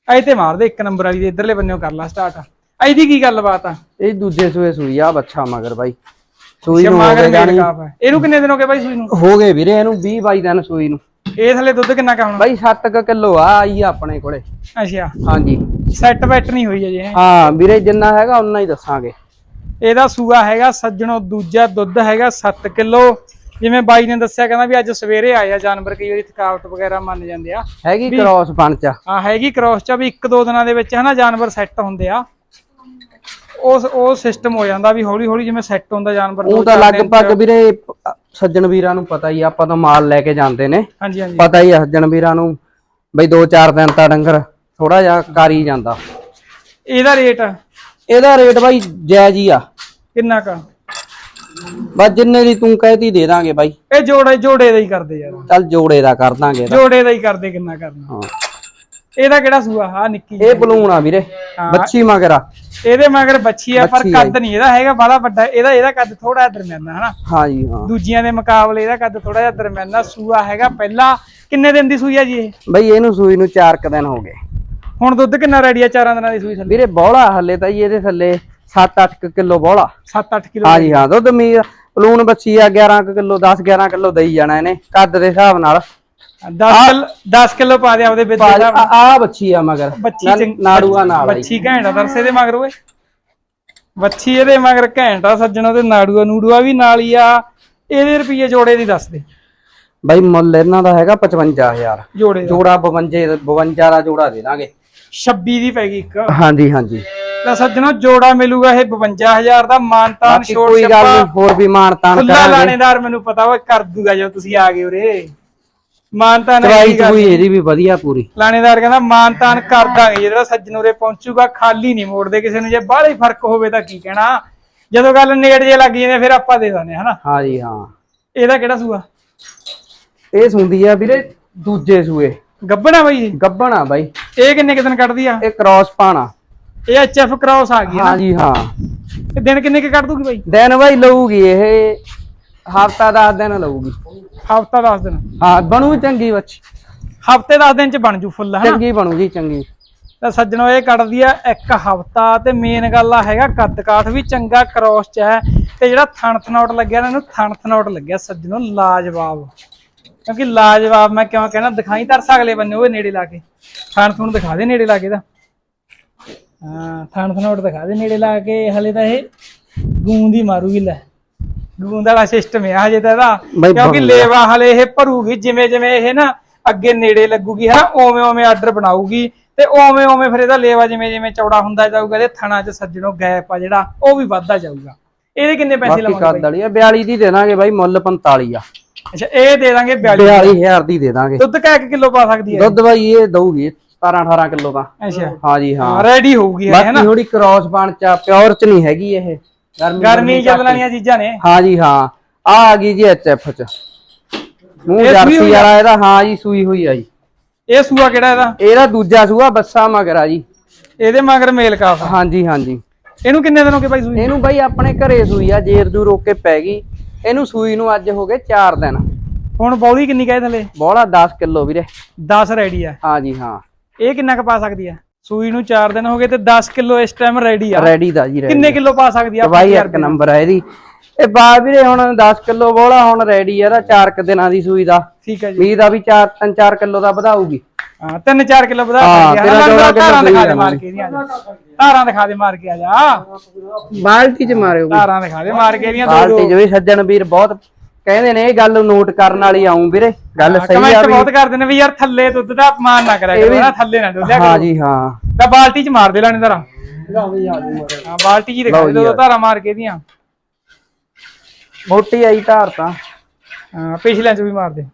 ਐ ਤੇ ਮਾਰ ਦੇ ਇੱਕ ਨੰਬਰ ਵਾਲੀ ਦੇ। ਇਧਰਲੇ ਬੰਨੇੋਂ ਕਰ ਲਾ ਸਟਾਰਟ ਇਹਦੀ ਕੀ ਗੱਲਬਾਤ ਆ? ਇਹ ਦੂਜੇ ਸੂਏ ਸੂਈ ਆ ਬੱਚਾ ਮਗਰ ਬਾਈ। ਸੂਈ ਨੂੰ ਹੋ ਮਗਰ ਗਏ ਜਾਣੀ। ਹੈ ਇਹਨੂੰ ਕਿੰਨੇ ਦਿਨ ਹੋ ਗਏ ਬਾਈ ਸੂਈ ਨੂੰ? ਹੋ ਗਏ ਵੀਰੇ ਇਹਨੂੰ 20 22 ਦਿਨ ਸੂਈ ਨੂੰ। ਇਹ ਥੱਲੇ ਦੁੱਧ ਕਿੰਨਾ ਕਾ ਹੋਣਾ ਬਾਈ 7 ਕਿਲੋ ਆ ਆਈ ਆ ਆਪਣੇ ਕੋਲੇ। ਅੱਛਾ। ਹਾਂਜੀ। ਸੈੱਟ ਬੈਟ ਨਹੀਂ ਹੋਈ ਅਜੇ। ਹਾਂ ਵੀਰੇ ਜਿੰਨਾ ਹੈਗਾ ਉਨਾ ਹੀ ਦੱਸਾਂਗੇ। ਇਹਦਾ ਸੂਆ ਹੈਗਾ ਸੱਜਣੋ ਦੂਜਾ ਦੁੱਧ ਹੈਗਾ 7 ਕਿਲੋ। ਜਿਵੇਂ ਬਾਈ ਨੇ ਦੱਸਿਆ ਕਹਿੰਦਾ ਵੀ ਅੱਜ ਸਵੇਰੇ ਆਇਆ ਜਾਨਵਰ ਕਈ ਵਾਰੀ ਥਕਾਵਟ ਵਗੈਰਾ ਮੰਨ ਜਾਂਦੇ ਆ। ਹੈਗੀ ਕ੍ਰਾਸ ਪੰਚ ਆ ਹੈਗੀ ਕ੍ਰੋਸ ਚ ਵੀ ਇੱਕ ਦੋ ਦਿਨਾਂ ਦੇ ਵਿੱਚ ਹਨਾ ਜਾਨਵਰ ਸੈੱਟ ਹੁੰਦੇ ਆ। ਉਸ ਉਹ ਸਿਸਟਮ ਹੋ ਜਾਂਦਾ ਵੀ ਹੌਲੀ ਹੌਲੀ ਜਿਵੇਂ ਸੈੱਟ ਹੁੰਦਾ ਜਾਨਵਰ ਉਹ ਤਾਂ। ਲਗਭਗ ਵੀਰੇ ਸੱਜਣ ਵੀਰਾਂ ਨੂੰ ਪਤਾ ਹੀ ਆ, ਆਪਾਂ ਤਾਂ ਮਾਲ ਲੈ ਕੇ ਜਾਂਦੇ ਨੇ। ਹਾਂਜੀ ਹਾਂਜੀ। ਪਤਾ ਹੀ ਆ ਸੱਜਣ ਵੀਰਾਂ ਨੂੰ ਬਈ 2-4 ਦਿਨ ਤਾਂ ਡੰਗਰ ਥੋੜਾ ਜਿਹਾ ਕਰ ਹੀ ਜਾਂਦਾ। ਇਹਦਾ ਰੇਟ ਇਹਦਾ ਰੇਟ ਬਾਈ ਜਾਇਜ਼ ਹੀ ਆ। ਕਿੰਨਾ ਕ? ਬਸ ਜਿੰਨੇ ਦੀ ਤੂੰ ਕਹਿਤੀ ਦੇ ਦਾਂਗੇ ਬਾਈ। ਇਹ ਜੋੜੇ ਜੋੜੇ ਦਾ ਹੀ ਕਰਦੇ ਯਾਰ। ਚੱਲ ਜੋੜੇ ਦਾ ਕਰ ਦਾਂਗੇ ਇਹਦਾ। ਜੋੜੇ ਦਾ ਹੀ ਕਰਦੇ ਕਿੰਨਾ ਕਰਨਾ। ਹਾਂ। ਇਹਦਾ ਕਿਹੜਾ ਸੂਆ? ਆ ਨਿੱਕੀ ਜਿਹੀ? ਇਹ ਬਲੂਨ ਆ ਵੀਰੇ। ਹਾਂ। ਬੱਚੀ ਮਗਰਾ ਇਹਦੇ ਮਗਰ ਬੱਚੀ ਆ ਪਰ ਆ ਕੱਦ ਨਹੀਂ ਇਹਦਾ ਹੈਗਾ ਬੜਾ ਵੱਡਾ। ਇਹਦਾ ਇਹਦਾ ਕੱਦ ਥੋੜਾ ਦਰਮਿਆਨਾ ਹਨਾ? ਹਾਂ ਜੀ ਹਾਂ। ਦੂਜੀਆਂ ਦੇ ਮੁਕਾਬਲੇ ਇਹਦਾ ਕੱਦ ਥੋੜਾ ਜਿਹਾ ਦਰਮਿਆਨਾ ਸੂਆ ਹੈਗਾ। ਪਹਿਲਾ ਕਿੰਨੇ ਦਿਨ ਦੀ ਸੂਈ ਆ ਜੀ ਇਹ? ਬਈ ਇਹਨੂੰ ਸੂਈ ਨੂੰ 4 ਕ ਦਿਨ ਹੋ ਗਏ। ਹੁਣ ਦੁੱਧ ਕਿੰਨਾ ਰੈਡੀ ਆ ਚਾਰਾਂ ਦਿਨਾਂ ਦੀ ਸੂਈ ਥੱਲੇ? ਵੀਰੇ ਬੋਲਾ ਹੱਲੇ ਤਾਂ ਜੀ ਇਹਦੇ ਥੱਲੇ 7-8 ਕਿਲੋ ਬੋਲਾ। 7-8 ਕਿਲੋ ਹਾਂ ਜੀ ਹਾਂ ਦੁੱਧ ਮੀਰ ਬਲੂਨ ਬੱਚੀ ਆ 11 ਕੁ ਕਿਲੋ 10-11 ਕਿਲੋ ਦਈ ਜਾਣਾ ਇਹਨੇ ਕੱਦ ਦੇ ਹਿਸਾਬ ਨਾਲ। 10 ਕਿਲੋ 10 ਕਿਲੋ ਪਾ ਦੇ ਆਪਦੇ ਵਿੱਚ ਆ ਆ ਬੱਚੀ ਆ ਮਗਰ। ਬੱਚੀ ਨਾੜੂਆ ਨਾਲ ਜੀ। ਬੱਚੀ ਘੈਂਟ ਆ ਦਰਸੇ ਦੇ ਮਗਰ ਓਏ। ਬੱਚੀ ਇਹਦੇ ਮਗਰ ਘੈਂਟ ਆ ਸੱਜਣੋ ਤੇ ਨਾੜੂਆ ਨੂੜੂਆ ਵੀ ਨਾਲ ਹੀ ਆ। ਇਹਦੇ ਰੁਪਏ ਜੋੜੇ ਦੀ ਦੱਸ ਦੇ। ਬਾਈ ਮੁੱਲ ਇਹਨਾਂ ਦਾ ਹੈਗਾ 55000 ਜੋੜੇ ਜੋੜਾ 52 52 ਦਾ ਜੋੜਾ ਦੇ ਦਾਂਗੇ। 26 ਦੀ ਪੈ ਗਈ ਇੱਕ। ਹਾਂਜੀ ਹਾਂਜੀ। ਤਾਂ ਸੱਜਣੋ ਜੋੜਾ ਮਿਲੂਗਾ ਇਹ 52000 ਦਾ ਮਾਨਤਾਨ ਛੋੜ ਕੋਈ ਗੱਲ ਛੱਪਾ। ਨਹੀਂ ਹੋਰ ਵੀ ਖੁੱਲਾ ਕਰਾਂਗੇ। ਲਾਣੇਦਾਰ ਮੈਨੂੰ ਪਤਾ ਵਾ ਕਰ ਦੂਗਾ ਜਦੋਂ ਤੁਸੀਂ ਆ ਗਏ ਉਰੇ। ਮਾਨਤਾਨ ਚਵਾਈ ਚੂਈ ਇਹਦੀ ਵੀ ਵਧੀਆ ਪੂਰੀ। ਲਾਣੇਦਾਰ ਕਹਿੰਦਾ ਮਾਨਤਾਨ ਕਰ ਦਾਂਗੇ ਜਿਹੜਾ ਸੱਜਣ ਉਰੇ ਪਹੁੰਚੂਗਾ ਖਾਲੀ ਨਹੀਂ ਮੋੜਦੇ ਕਿਸੇ ਨੂੰ। ਜੇ ਬਾਹਲਾ ਹੀ ਫ਼ਰਕ ਹੋਵੇ ਤਾਂ ਕੀ ਕਹਿਣਾ? ਜਦੋਂ ਗੱਲ ਨੇੜ ਜੇ ਲੱਗ ਜਾਂਦੇ ਫਿਰ ਆਪਾਂ ਦੇ ਦਾਂਗੇ ਹਨਾ? ਹਾਂਜੀ ਹਾਂ। ਇਹਦਾ ਕਿਹੜਾ ਸੂਆ? ਇਹ ਸੁੰਦੀ ਆ ਵੀਰੇ ਦੂਜੇ ਸੂਏ। ਗੱਬਣਾ ਬਾਈ? ਗੱਬਣਾ ਬਾਈ। ਇਹ ਕਿੰਨੇ ਕੁ ਦਿਨ ਕੱਢਦੀ ਆ? ਇਹ ਕ੍ਰਾਸ ਪਾਣਾ। ਇਹ ਐਚਐਫ ਕ੍ਰਾਸ ਆ ਗਈ ਹੈ ਹਾਂਜੀ ਹਾਂ। ਇਹ ਦਿਨ ਕਿੰਨੇ ਕੁ ਕੱਢ ਦੂਗੀ ਬਾਈ? ਦਿਨ ਬਾਈ ਲਊਗੀ ਇਹ। ਹਫਤਾ 10 ਦਿਨ ਲਊਗੀ। ਹਫਤਾ 10 ਦਿਨ। ਹਾਂ ਬਣੂ ਚੰਗੀ ਬੱਚੀ। ਹਫ਼ਤੇ 10 ਦਿਨ ਚ ਬਣ ਜੂ ਫੁੱਲ ਹਨਾ? ਚੰਗੀ ਬਣੂ ਜੀ ਚੰਗੀ। ਤਾਂ ਸੱਜਣੋ ਇਹ ਕੱਢਦੀ ਆ ਇੱਕ ਹਫਤਾ ਤੇ ਮੇਨ ਗੱਲ ਆ ਹੈਗਾ ਕੱਦ ਕਾਠ ਵੀ ਚੰਗਾ ਕ੍ਰੋਸ ਚ ਹੈ ਤੇ ਜਿਹੜਾ ਥਣ ਥਨੌਟ ਲੱਗਿਆ ਨਾ ਇਹਨੂੰ ਥਣ ਥਨੌਟ ਲੱਗਿਆ ਸੱਜਣੋ ਲਾਜਵਾਬ। ਕਿਉਂਕਿ ਲਾਜਵਾਬ ਮੈਂ ਕਿਉਂ ਕਹਿਣਾ ਦਿਖਾਈ ਤਰਸ ਅਗਲੇ ਬੰਨੇ ਉਹ ਨੇੜੇ ਲਾ ਕੇ। ਥਣ ਥਣ ਦਿਖਾ ਦੇ ਨੇੜੇ ਲਾ ਕੇ ਦਾ ਹਾਂ ਥਣ ਥਨੌਟ ਦਿਖਾ ਦੇ ਨੇੜੇ ਲਾ ਕੇ ਹਲੇ ਤਾਂ ਇਹ ਗੂੰਦ ਹੀ ਮਾਰੂਗੀ ਲੈ। ਗੂੰਦ ਵਾਲਾ ਸਿਸਟਮ ਹੈ ਹਜੇ ਤਾਂ ਇਹਦਾ ਬਈ ਕਿਉਂਕਿ। ਲੇਵਾ ਹਲੇ ਇਹ ਭਰੂਗੀ ਜਿਵੇਂ ਜਿਵੇਂ ਇਹ ਨਾ ਅੱਗੇ ਨੇੜੇ ਲੱਗੂਗੀ ਹਨਾ ਓਵੇਂ ਓਵੇਂ ਆਰਡਰ ਬਣਾਊਗੀ ਤੇ ਓਵੇਂ ਓਵੇਂ ਫਿਰ ਇਹਦਾ ਲੇਵਾ ਜਿਵੇਂ ਜਿਵੇਂ ਚੌੜਾ ਹੁੰਦਾ ਜਾਊਗਾ ਇਹਦੇ ਥਣਾ 'ਚ ਸੱਜਣੋ ਗੈਪ ਆ ਜਿਹੜਾ ਉਹ ਵੀ ਵੱਧਦਾ ਜਾਊਗਾ। ਇਹਦੇ ਕਿੰਨੇ ਪੈਸੇ ਬਾਕੀ ਲਵਾਂਗੇ ਕੱਦ ਵਾਲੀ ਆ? 42 ਦੀ ਦੇ ਦਾਂਗੇ ਬਾਈ ਮੁੱਲ 45 ਆ। ਅੱਛਾ ਇਹ ਦੇ ਦਾਂਗੇ 42 42000 ਦੀ ਦੇ ਦਾਂਗੇ। ਦੁੱਧ ਕਾ ਕਿਲੋ ਪਾ ਸਕਦੀ ਹੈ? ਦੁੱਧ ਬਾਈ ਇਹ ਦਊਗੀ 17 18 ਕਿਲੋ ਦਾ ਅੱਛਾ। ਹਾਂਜੀ ਹਾਂ। ਹਾਂ ਰੈਡੀ ਹੋਊਗੀ ਇਹ ਬਾਕੀ ਹਨਾ? ਥੋੜੀ ਕ੍ਰਾਸ ਬਣ ਚ ਪਿਓਰ ਚ ਨਹੀਂ ਹੈਗੀ ਇਹ। ਗਰਮੀ ਚੱਲਣ ਵਾਲੀਆਂ ਚੀਜ਼ਾਂ ਨੇ। ਹਾਂਜੀ ਹਾਂ। ਆ ਆ ਗਈ ਜੀ ਐਚਐਫ ਚ। ਮੂੰਹ ਜਰਸੀ? ਵਾਲਾ ਇਹਦਾ ਹਾਂ ਜੀ ਸੂਈ ਹੋਈ ਆ ਜੀ। ਇਹ ਸੂਆ ਕਿਹੜਾ ਇਹਦਾ? ਇਹਦਾ ਦੂਜਾ ਸੂਆ ਬੱਸਾ ਮਗਰ ਆ ਜੀ। ਇਹਦੇ ਮਗਰ ਮੇਲ ਕਾਫ ਆ। ਹਾਂਜੀ ਹਾਂਜੀ। ਇਹਨੂੰ ਕਿੰਨੇ ਦਿਨ ਹੋ ਗਏ ਭਾਈ ਸੂਈ? ਇਹਨੂੰ ਬਾਈ ਆਪਣੇ ਘਰੇ ਸੂਈ ਆ ਜੇਰ ਦੂ ਰੋਕ ਕੇ ਪੈ ਗਈ। ਇਹਨੂੰ ਸੂਈ ਨੂੰ ਅੱਜ ਹੋ ਗਏ 4 ਦਿਨ। ਹੁਣ ਬੌਲੀ ਕਿੰਨੀ ਕਹੇ ਥਲੇ? ਬੋਲਾ 10 ਕਿਲੋ ਵੀਰੇ। 10 ਰੈਡੀ ਆ। ਹਾਂਜੀ ਹਾਂ। ਇਹ ਕਿੰਨਾ ਕ ਪਾ ਸਕਦੀ ਆ? ਸੂਈ ਨੂੰ 4 ਦਿਨ ਹੋ ਗਏ ਤੇ 10 ਕਿਲੋ ਇਸ ਟਾਈਮ ਰੈਡੀ ਆ। ਰੈਡੀ ਦਾ ਜੀ ਕਿੰਨੇ ਕਿਲੋ ਪਾ ਸਕਦੀ ਆ ਬਾਈ ਇੱਕ ਨੰਬਰ ਆ ਇਹਦੀ। ਇਹ ਬਾ ਵੀਰੇ ਹੁਣ 10 ਕਿਲੋ ਬੋਲਾ ਹੁਣ ਰੈਡੀ ਆ ਇਹਦਾ 4 ਕ ਦਿਨਾਂ ਦੀ ਸੂਈ ਦਾ। ਠੀਕ ਹੈ ਜੀ। ਵੀ ਦਾ ਵੀ 4 3 4 ਕਿਲੋ ਦਾ ਵਧਾਊਗੀ। ਹਾਂ 3-4 ਕਿਲੋ ਵਧਾ ਸਕਦੀ ਆ। ਤੇਰਾ ਹਾਂ, ਕਿੱਲੋ ਦਿਖਾ ਦੇ ਮਾਰ ਕੇ ਇਹਦੀਆਂ ਆ ਜਾ। ਧਾਰਾਂ ਦਿਖਾ ਦੇ ਮਾਰ ਕੇ ਆ ਜਾ। ਬਾਲਟੀ ਚ ਮਾਰਿਓ ਧਾਰਾਂ ਦਿਖਾ ਦੇ ਮਾਰ ਕੇ ਇਹਦੀਆਂ ਦੋ ਬਾਲਟੀ ਚ ਵੀ ਸੱਜਣ ਵੀਰ ਬਹੁਤ ਕਹਿੰਦੇ ਨੇ ਇਹ ਗੱਲ ਨੋਟ ਕਰਨ ਵਾਲੀ ਆਉਂ ਵੀਰੇ। ਗੱਲ ਸਹੀ ਆ ਕਮੈਂਟ ਵੀ ਬਹੁਤ ਕਰਦੇ ਨੇ ਵੀ ਯਾਰ ਥੱਲੇ ਦੁੱਧ ਦਾ ਅਪਮਾਨ ਨਾ ਕਰਿਆ ਕਰੋ ਨਾ ਥੱਲੇ ਨਾ ਡੋਲਿਆ ਹਾਂ ਕਰੋ ਜੀ ਹਾਂ। ਤਾਂ ਬਾਲਟੀ 'ਚ ਮਾਰ ਦੇ ਲੈਣੇ ਧਾਰਾਂ ਹਾਂ ਬਾਲਟੀ 'ਚ ਹੀ ਦਿਖਾ ਲਓ ਦੇ ਜੀ ਦੋ। ਧਾਰਾਂ ਮਾਰ ਕੇ ਇਹਦੀਆਂ। ਮੋਟੀ ਆਈ ਧਾਰ ਤਾਂ। ਹਾਂ ਪਿਛਲਿਆਂ 'ਚ ਵੀ ਮਾਰ ਦੇ।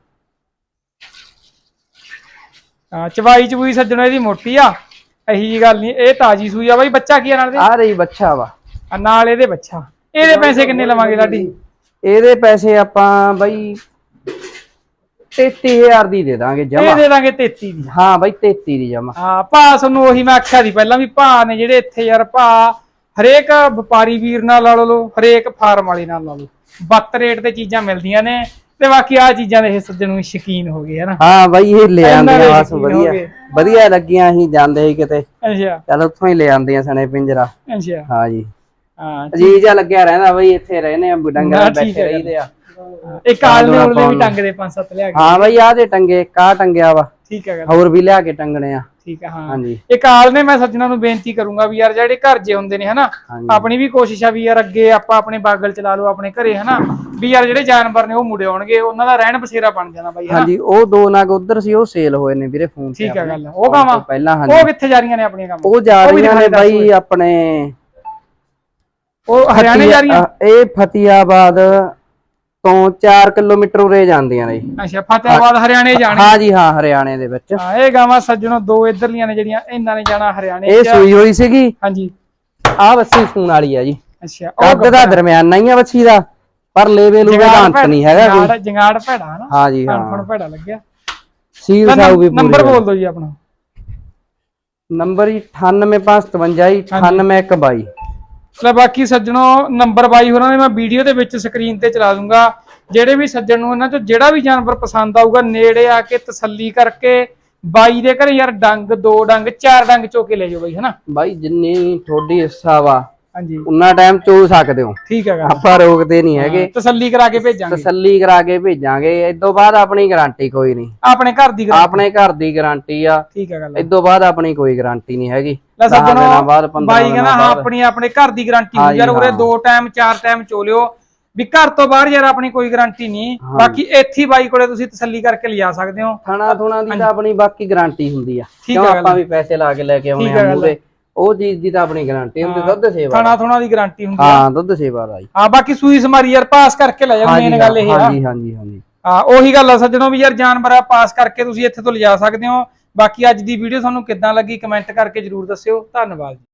ਹਾਂ ਚਵਾਈ ਚਵੂਈ ਸੱਜਣੋ ਇਹਦੀ ਮੋਟੀ ਆ। ਇਹੀ ਜੀ ਗੱਲ ਨਹੀਂ ਇਹ ਤਾਜੀ ਸੂਈ ਆ ਬਾਈ ਬੱਚਾ ਕੀ ਆ ਨਾਲ ਦੇ? ਆ ਰਹੀ ਬੱਚਾ ਵਾ। ਨਾਲ ਇਹਦੇ ਬੱਚਾ। ਇਹਦੇ ਪੈਸੇ ਕਿੰਨੇ ਲਵਾਂਗੇ ਲਾਡੀ ਇਹਦੇ ਪੈਸੇ ਆਪਾਂ ਬਈ 33000 ਦੀ ਦੇ ਦਾਂਗੇ ਇਹ ਜਮਾ ਦੇ ਦਾਂਗੇ 33 ਦੀ। ਹਾਂ ਬਈ 33 ਦੀ ਜਮਾ। ਹਾਂ ਭਾ ਤੁਹਾਨੂੰ ਉਹੀ ਮੈਂ ਆਖਿਆ ਸੀ ਪਹਿਲਾਂ ਵੀ ਭਾ ਨੇ ਜਿਹੜੇ ਇੱਥੇ ਯਾਰ ਭਾ ਹਰੇਕ ਵਪਾਰੀ ਵੀਰ ਨਾਲ ਲਾ ਲਓ ਹਰੇਕ ਫਾਰਮ ਵਾਲੇ ਨਾਲ ਲਾ ਲਓ ਬੱਤ ਰੇਟ ਤੇ ਚੀਜ਼ਾਂ ਮਿਲਦੀਆਂ ਨੇ ਤੇ ਬਾਕੀ ਆ ਚੀਜ਼ਾਂ ਦੇ ਇਹ ਸੱਜਣ ਨੂੰ ਸ਼ੌਕੀਨ ਹੋ ਗਏ ਹਨਾ? ਹਾਂ ਬਈ ਇਹ ਲੈ ਇਹਨਾਂ ਆਂਦੇ ਦੇ ਆ ਬਸ ਹੋ ਵਧੀਆ। ਗਏ। ਵਧੀਆ ਲੱਗੀਆਂ ਅਸੀਂ ਜਾਂਦੇ ਸੀ ਕਿਤੇ। ਅੱਛਾ। ਚਲ ਉੱਥੋਂ ਹੀ ਲੈ ਆਂਦੀਆਂ ਸਣੇ ਪਿੰਜਰਾ। ਅੱਛਾ। ਹਾਂ ਜੀ। ਹਾਂ ਜੀ ਜਿਹਾ ਲੱਗਿਆ ਰਹਿੰਦਾ ਬਈ ਇੱਥੇ ਰਹਿੰਦੇ ਆ ਡੰਗਰ ਨਾ, ਬੈਠੇ ਰਹੀਦੇ ਆ। ਇੱਕ ਆਲਣੇ ਦੋਨਾਂ ਉਲਨੇ ਵੀ ਨੂੰ। ਟੰਗ ਦੇ ਪੰਜ ਸੱਤ ਲਿਆ ਕੇ। ਹਾਂ ਬਈ ਆਹ ਦੇ ਟੰਗੇ ਕਾ ਟੰਗਿਆ ਵਾ। ਠੀਕ ਹੈ ਗੱਲ। ਹੋਰ ਵੀ ਲਿਆ ਕੇ ਟੰਗਣੇ ਆ। ਠੀਕ ਹੈ ਹਾਂ। ਹਾਂਜੀ। ਇੱਕ ਆਲਣੇ ਮੈਂ ਸੱਜਣਾ ਨੂੰ ਬੇਨਤੀ ਕਰੂੰਗਾ ਵੀ ਯਾਰ ਜਿਹੜੇ ਘਰ ਜੇ ਹੁੰਦੇ ਨੇ ਹਨਾ ਹਾਂਜੀ। ਆਪਣੀ ਵੀ ਕੋਸ਼ਿਸ਼ ਆ ਵੀ ਯਾਰ ਅੱਗੇ ਆਪਾਂ ਆਪਣੇ ਬਾਗਲ ਚਲਾ ਲਓ ਆਪਣੇ ਘਰੇ ਹਨਾ ਵੀ ਯਾਰ ਜਿਹੜੇ ਜਾਨਵਰ ਨੇ ਉਹ ਮੁੜੇ ਆਉਣਗੇ ਉਹਨਾਂ ਦਾ ਰਹਿਣ ਬਸੇਰਾ ਬਣ ਜਾਣਾ ਬਾਈ ਹਨਾ। ਹਾਂਜੀ ਉਹ ਦੋ ਨਗ ਉਧਰ ਸੀ ਉਹ ਸੇਲ ਹੋਏ ਨੇ ਵੀਰੇ ਫੋਨ ਤੇ ਠੀਕ ਹੈ। ਗੱਲ ਉਹ ਤੋਂ ਪਹਿਲਾਂ ਹਾਂਜੀ। ਉਹ ਕਿੱਥੇ ਜਾ ਰਹੀਆਂ ਨੇ ਆਪਣੀਆਂ ਕੰਮ ਉਹ ਜਾ ਉਹ ਵੀ ਰਹੀਆਂ ਨੇ ਬਾਈ ਆਪਣੇ ਉਹ ਹਰਿਆਣੇ ਜਾ ਰਹੀਆਂ? ਇਹ ਫਤਿਆਬਾਦ ਤੋਂ 4 ਕਿਲੋਮੀਟਰ ਉਰੇ ਜਾਂਦੀਆਂ ਨੇ ਜੀ। ਅੱਛਾ ਫਤਿਆਬਾਦ ਹਰਿਆਣੇ ਜਾਣੇ। ਹਾਂ ਜੀ ਹਾਂ ਹਰਿਆਣੇ ਦੇ ਵਿੱਚ। ਹਾਂ ਇਹ ਗਾਵਾਂ ਸੱਜਣੋ ਦੋ ਇਧਰਲੀਆਂ ਨੇ ਜਿਹੜੀਆਂ ਇਹਨਾਂ ਨੇ ਜਾਣਾ ਹਰਿਆਣੇ ਇਹ। ਸੂਈ ਹੋਈ ਸੀਗੀ। ਹਾਂਜੀ। ਆਹ ਵੱਛੀ ਸੂਣ ਵਾਲੀ ਆ ਜੀ। ਅੱਛਾ ਕੱਦ ਦਾ ਦਰਮਿਆਨਾ ਹੀ ਆ ਵੱਛੀ ਦਾ ਪਰ ਲੇਵੇ ਲੂਵੇ ਦਾ ਅੰਤ ਨਹੀਂ ਹੈਗਾ ਕੋਈ। ਜੰਗਾੜ ਜੰਗਾੜ ਭੈੜਾ ਹਨਾ ਹਾਂ ਜੀ ਹਾਂ। ਭੈੜਾ ਲੱਗਿਆ। ਸੀਲ ਸਾਊ ਵੀ ਨੰਬਰ ਆ। ਬੋਲ ਦਿਓ ਜੀ ਆਪਣਾ। ਨੰਬਰ ਜੀ 98552 98122 ਲੈ ਬਾਕੀ ਸੱਜਣੋ ਨੰਬਰ ਬਾਈ ਹੋਰਾਂ ਨੇ ਮੈਂ ਵੀਡੀਓ ਦੇ ਵਿੱਚ ਸਕਰੀਨ ਤੇ ਚਲਾ ਦੂੰਗਾ। ਜਿਹੜੇ ਵੀ ਸੱਜਣ ਨੂੰ ਇਹਨਾਂ ਚੋਂ ਜਿਹੜਾ ਵੀ ਜਾਨਵਰ ਪਸੰਦ ਆਊਗਾ, ਨੇੜੇ ਆ ਕੇ ਤਸੱਲੀ ਕਰਕੇ ਬਾਈ ਦੇ ਘਰੇ ਯਾਰ ਡੰਗ, ਦੋ ਡੰਗ, ਚਾਰ ਡੰਗ ਚੋ ਕੇ ਲੈ ਜਾਓ ਬਾਈ, ਹਨਾ? ਬਾਈ, ਜਿੰਨੀ ਤੁਹਾਡੀ ਹਿੱਸਾ ਵਾ ਹਾਂਜੀ। ਉਨਾ ਟਾਈਮ ਚੋ ਸਕਦੇ ਹੋ। ਠੀਕ ਹੈਗਾ। ਆਪਾਂ ਰੋਕਦੇ ਨਹੀਂ ਹੈਗੇ। ਤਸੱਲੀ ਕਰਾ ਕੇ ਭੇਜਾਂਗੇ। ਤਸੱਲੀ ਕਰਾ ਕੇ ਭੇਜਾਂਗੇ। ਤੋਂ ਬਾਅਦ ਆਪਣੀ ਗਾਰੰਟੀ ਕੋਈ ਨਹੀਂ। ਆਪਣੇ ਘਰ ਦੀ ਆਪਣੇ ਘਰ ਦੀ ਗਾਰੰਟੀ ਆ। ਠੀਕ ਹੈ ਗੱਲ ਤੋਂ ਬਾਅਦ ਆਪਣੀ ਕੋਈ ਗਾਰੰਟੀ ਨਹੀਂ ਹੈਗੀ। ਲੈ ਸੱਜਣੋ ਦਿਨਾਂ ਬਾਅਦ 15 ਬਾਈ ਕਹਿੰਦਾ ਹਾਂ ਆਪਣੀ ਆਪਣੇ ਘਰ ਦੀ ਗਾਰੰਟੀ ਹੁੰਦੀ ਯਾਰ ਉਰੇ। ਦੋ ਟਾਈਮ ਚਾਰ ਟਾਈਮ ਚੋ ਲਿਓ ਵੀ ਘਰ ਤੋਂ ਬਾਹਰ ਯਾਰ ਆਪਣੀ ਕੋਈ ਗਾਰੰਟੀ ਨਹੀਂ। ਬਾਕੀ ਇੱਥੇ ਬਾਈ ਕੋਲੇ ਤੁਸੀਂ ਤਸੱਲੀ ਕਰਕੇ ਲਿਜਾ ਸਕਦੇ ਹੋ। ਥਣਾ ਥੁਣਾ ਦੀ ਤਾਂ ਆਪਣੀ ਬਾਕੀ ਗਾਰੰਟੀ ਹੁੰਦੀ ਆ। ਠੀਕ ਕਿਉਂ। ਆਪਾਂ ਵੀ ਪੈਸੇ ਲਾ ਕੇ ਲੈ ਕੇ ਆਉਣੇ ਠੀਕ ਆ। ਮੂਰੇ ਉਹ ਚੀਜ਼ ਦੀ ਤਾਂ ਆਪਣੀ ਗਾਰੰਟੀ ਹੁੰਦੀ ਦੁੱਧ ਸੇਵਾ ਥਾਣਾ ਥੋਣਾ ਦੀ ਗਾਰੰਟੀ ਹੁੰਦੀ ਆ। ਹਾਂ ਦੁੱਧ ਸੇਵਾ ਦਾ ਜੀ। ਹਾਂ ਬਾਕੀ ਸੂਈ ਸਮਾਰੀ ਯਾਰ ਪਾਸ ਕਰਕੇ ਲੈ ਜਾਓ ਮੇਨ ਗੱਲ ਇਹ ਆ। ਹਾਂਜੀ ਹਾਂਜੀ ਹਾਂਜੀ। ਹਾਂ ਉਹੀ ਗੱਲ ਆ ਸੱਜਣੋ ਵੀ ਯਾਰ ਜਾਨਵਰ ਆ ਪਾਸ ਕਰਕੇ ਤੁਸੀਂ ਇੱਥੇ ਤੋਂ ਲਿਜਾ ਸਕਦੇ ਹੋ। ਬਾਕੀ ਅੱਜ ਦੀ ਵੀਡੀਓ ਤੁਹਾਨੂੰ ਕਿੱਦਾਂ ਲੱਗੀ ਕਮੈਂਟ ਕਰਕੇ ਜਰੂਰ ਦੱਸਿਓ। ਧੰਨਵਾਦ